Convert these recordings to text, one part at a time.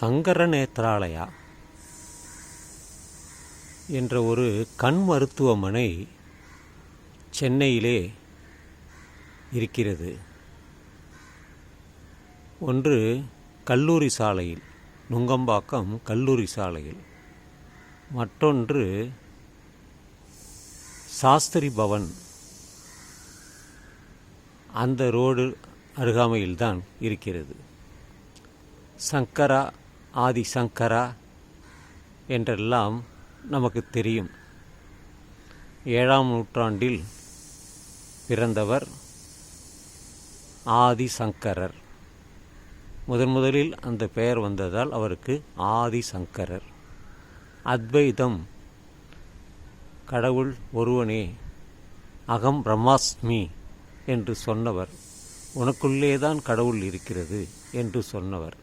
சங்கர நேத்ராலயா என்ற ஒரு கண் மருத்துவமனை சென்னையிலே இருக்கிறது. ஒன்று கல்லூரி சாலையில் நுங்கம்பாக்கம் கல்லூரி சாலையில். மற்றொன்று சாஸ்திரி பவன் அந்த ரோடு அருகாமையில்தான் இருக்கிறது. சங்கரா ஆதி சங்கரா என்றெல்லாம் நமக்கு தெரியும். ஏழாம் நூற்றாண்டில் பிறந்தவர் ஆதி சங்கரர் முதன் முதலில் அந்த பெயர் வந்ததால் அவருக்கு ஆதி சங்கரர் அத்வைதம் கடவுள் ஒருவனே அகம் பிரம்மாஸ்மி என்று சொன்னவர். உனக்குள்ளேதான் கடவுள் இருக்கிறது என்று சொன்னவர்.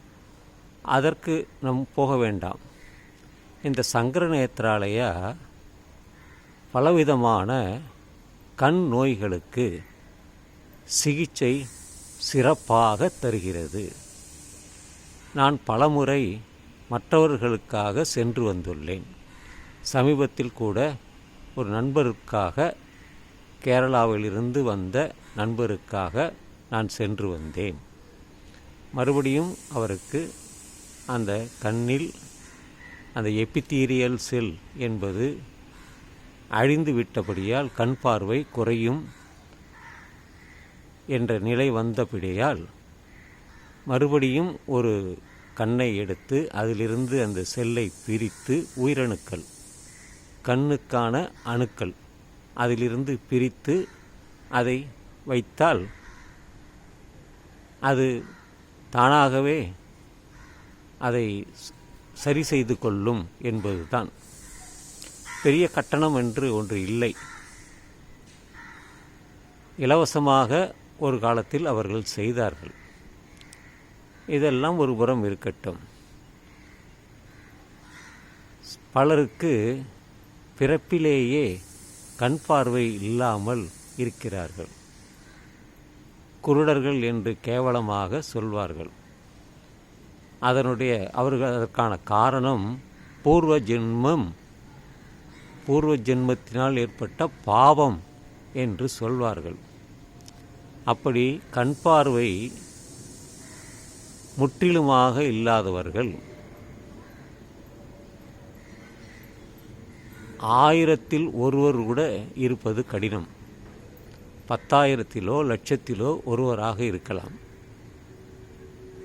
அதற்கு நம் போக வேண்டாம். இந்த சங்கர நேத்ராலயா பலவிதமான கண் நோய்களுக்கு சிகிச்சை சிறப்பாக தருகிறது. நான் பலமுறை மற்றவர்களுக்காக சென்று வந்துள்ளேன். சமீபத்தில் கூட ஒரு நண்பருக்காக கேரளாவிலிருந்து வந்த நண்பருக்காக நான் சென்று வந்தேன். மறுபடியும் அவருக்கு அந்த கண்ணில் அந்த எபித்தீரியல் செல் என்பது அழிந்து விட்டபடியால் கண் பார்வை குறையும் என்ற நிலை வந்தபடியால் மறுபடியும் ஒரு கண்ணை எடுத்து அதிலிருந்து அந்த செல்லை பிரித்து உயிரணுக்கள் கண்ணுக்கான அணுக்கள் அதிலிருந்து பிரித்து அதை வைத்தால் அது தானாகவே அதை சரி செய்து கொள்ளும் என்பதுதான். பெரிய கட்டணம் என்று ஒன்று இல்லை. இலவசமாக ஒரு காலத்தில் அவர்கள் செய்தார்கள். இதெல்லாம் ஒரு புறம் இருக்கட்டும். பலருக்கு பிறப்பிலேயே கண் பார்வை இல்லாமல் இருக்கிறார்கள். குருடர்கள் என்று கேவலமாக சொல்வார்கள். அதனுடைய அவர்கள் அதற்கான காரணம் பூர்வ ஜென்மம். பூர்வ ஜென்மத்தினால் ஏற்பட்ட பாவம் என்று சொல்வார்கள். அப்படி கண் பார்வை முற்றிலுமாக இல்லாதவர்கள் ஆயிரத்தில் ஒருவர் கூட இருப்பது கடினம். பத்தாயிரத்திலோ லட்சத்திலோ ஒருவராக இருக்கலாம்.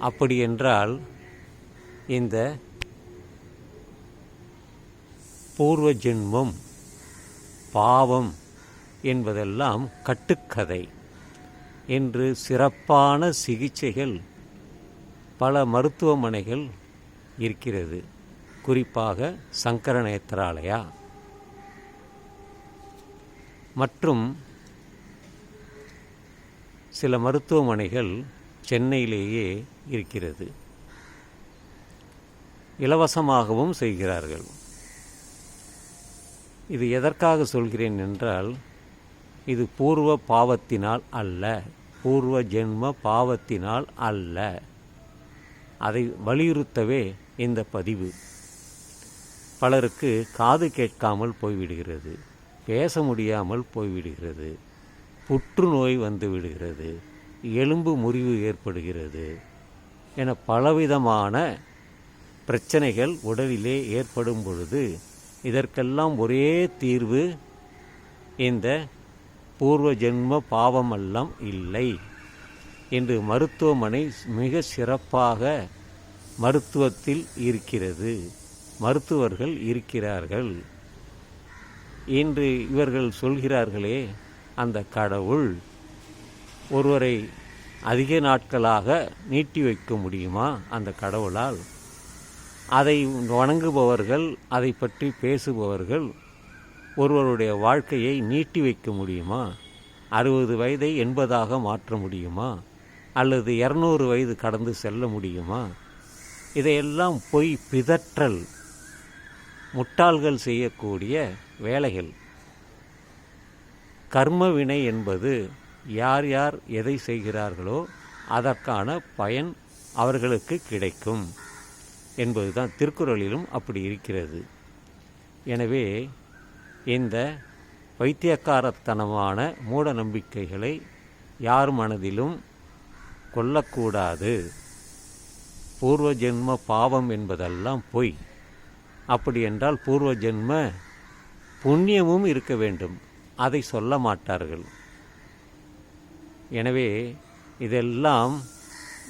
அப்படி என்றால் இந்த பூர்வ ஜென்மம் பாவம் என்பதெல்லாம் கட்டுக்கதை என்று சிறப்பான சிகிச்சைகள் பல மருத்துவமனைகள் இருக்கிறது. குறிப்பாக சங்கர நேத்திராலயா மற்றும் சில மருத்துவமனைகள் சென்னையிலேயே இருக்கிறது. இலவசமாகவும் செய்கிறார்கள். இது எதற்காக சொல்கிறேன் என்றால் இது பூர்வ பாவத்தினால் அல்ல பூர்வ ஜென்ம பாவத்தினால் அல்ல. அதை வலியுறுத்தவே இந்த பதிவு. பலருக்கு காது கேட்காமல் போய்விடுகிறது பேச முடியாமல் போய்விடுகிறது புற்றுநோய் வந்து விடுகிறது எலும்பு முறிவு ஏற்படுகிறது என பலவிதமான பிரச்சனைகள் உடலிலே ஏற்படும் பொழுது இதற்கெல்லாம் ஒரே தீர்வு இந்த பூர்வ ஜென்ம பாவமெல்லாம் இல்லை என்று மருத்துவமனை மிக சிறப்பாக மருத்துவத்தில் இருக்கிறது. மருத்துவர்கள் இருக்கிறார்கள். என்று இவர்கள் சொல்கிறார்களே அந்த கடவுள் ஒருவரை அதிக நாட்களாக நீட்டி வைக்க முடியுமா அந்த கடவுளால்? அதை வணங்குபவர்கள் அதை பற்றி பேசுபவர்கள் ஒருவருடைய வாழ்க்கையை நீட்டி வைக்க முடியுமா? அறுபது வயதை எண்பதாக மாற்ற முடியுமா? அல்லது இரநூறு வயது கடந்து செல்ல முடியுமா? இதையெல்லாம் பொய் பிதற்றல் முட்டாள்கள் செய்யக்கூடிய வேலைகள். கர்மவினை என்பது யார் யார் எதை செய்கிறார்களோ அதற்கான பயன் அவர்களுக்கு கிடைக்கும். என்பதுதான் திருக்குறளிலும் அப்படி இருக்கிறது. எனவே இந்த வைத்தியக்காரத்தனமான மூட நம்பிக்கைகளை யார் மனதிலும் கொள்ளக்கூடாது. பூர்வ ஜென்ம பாவம் என்பதெல்லாம் பொய். அப்படி என்றால் பூர்வ ஜென்ம புண்ணியமும் இருக்க வேண்டும். அதை சொல்ல மாட்டார்கள். எனவே இதெல்லாம்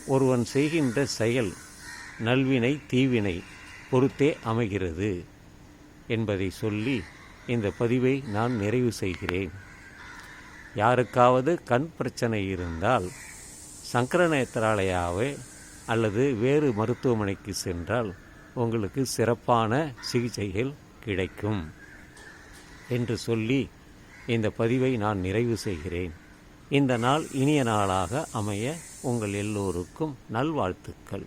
ஒருவன் செய்கின்ற செயல். நல்வினை தீவினை பொறுத்தே அமைகிறது என்பதை சொல்லி இந்த பதிவை நான் நிறைவு செய்கிறேன். யாருக்காவது கண் பிரச்சனை இருந்தால் சங்கரநேத்திராலயாவே அல்லது வேறு மருத்துவமனைக்கு சென்றால் உங்களுக்கு சிறப்பான சிகிச்சைகள் கிடைக்கும் என்று சொல்லி இந்த பதிவை நான் நிறைவு செய்கிறேன். இந்த நாள் இனிய நாளாக அமைய உங்கள் எல்லோருக்கும் நல்வாழ்த்துக்கள்.